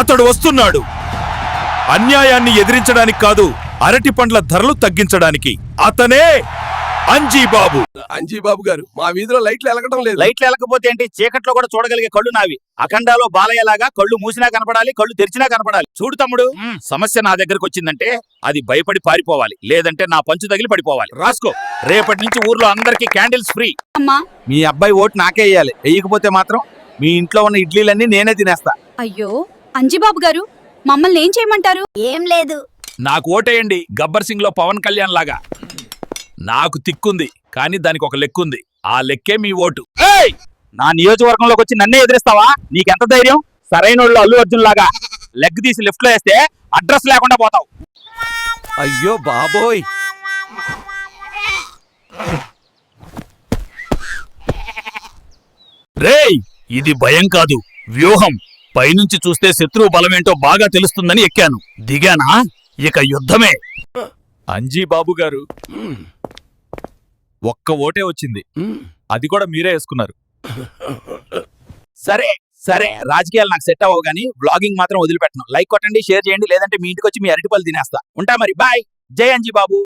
అతడు వస్తున్నాడు. అన్యాయాన్ని ఎదిరించడానికి కాదు అరటి పండ్ల ధరలు తగ్గించడానికి. అతనే అంజీబాబు. అంజీబాబు గారు మా వీధిలో లైట్లు వెలగటం లేదు. లైట్లు వెళ్ళకపోతే ఏంటి? చీకట్లో కూడా చూడగలిగే కళ్ళు నావి. అఖండాలో బాలయ్యలాగా కళ్ళు మూసినా కనపడాలి కళ్ళు తెరిచినా కనపడాలి. చూడు తమ్ముడు సమస్య నా దగ్గరకు వచ్చిందంటే అది భయపడి పారిపోవాలి. లేదంటే నా పంచు తగిలి పడిపోవాలి. రాసుకో. రేపటి నుంచి ఊర్లో అందరికీ క్యాండిల్స్ ఫ్రీ. అమ్మా. మీ అబ్బాయి ఓటు నాకే వేయాలి. వేయకపోతే మాత్రం మీ ఇంట్లో ఉన్న ఇడ్లీలన్నీ నేనే తినేస్తా. అయ్యో అంజిబాబు గారు మమ్మల్ని ఏం చేయమంటారు? ఏం లేదు. నాకు ఓటేయండి. గబ్బర్ సింగ్లో పవన్ కళ్యాణ్ లాగా. నాకు తిక్కుంది కానీ దానికి ఒక లెక్కుంది. ఆ లెక్కే మీ ఓటు. ఏయ్! నా నియోజకవర్గంలోకి వచ్చి నన్నే ఎదిరిస్తావా? నీకెంత ధైర్యం? సరైనోళ్ళు అల్లు అర్జున్ లాగా లెగ్ తీసి లెఫ్ట్లో వేస్తే అడ్రస్ లేకుండా పోతావు. అయ్యో బాబోయ్! రేయ్! ఇది భయం కాదు వ్యూహం. పైనుంచి చూస్తే శత్రువు బలమేంటో బాగా తెలుస్తుందని ఎక్కాను. దిగానా? ఇక యుద్ధమే. అంజీబాబు గారు ఒక్క ఓటే వచ్చింది. అది కూడా మీరే వేసుకున్నారు. సరే సరే రాజకీయాలు నాకు సెట్ అవ్వవు కానీ బ్లాగింగ్ మాత్రం వదిలిపెట్టను. లైక్ కొట్టండి షేర్ చేయండి లేదంటే మీ ఇంటికి వచ్చి మీ అరటిపళ్ళు తినేస్తా. ఉంటా మరి బాయ్. జై అంజీ బాబు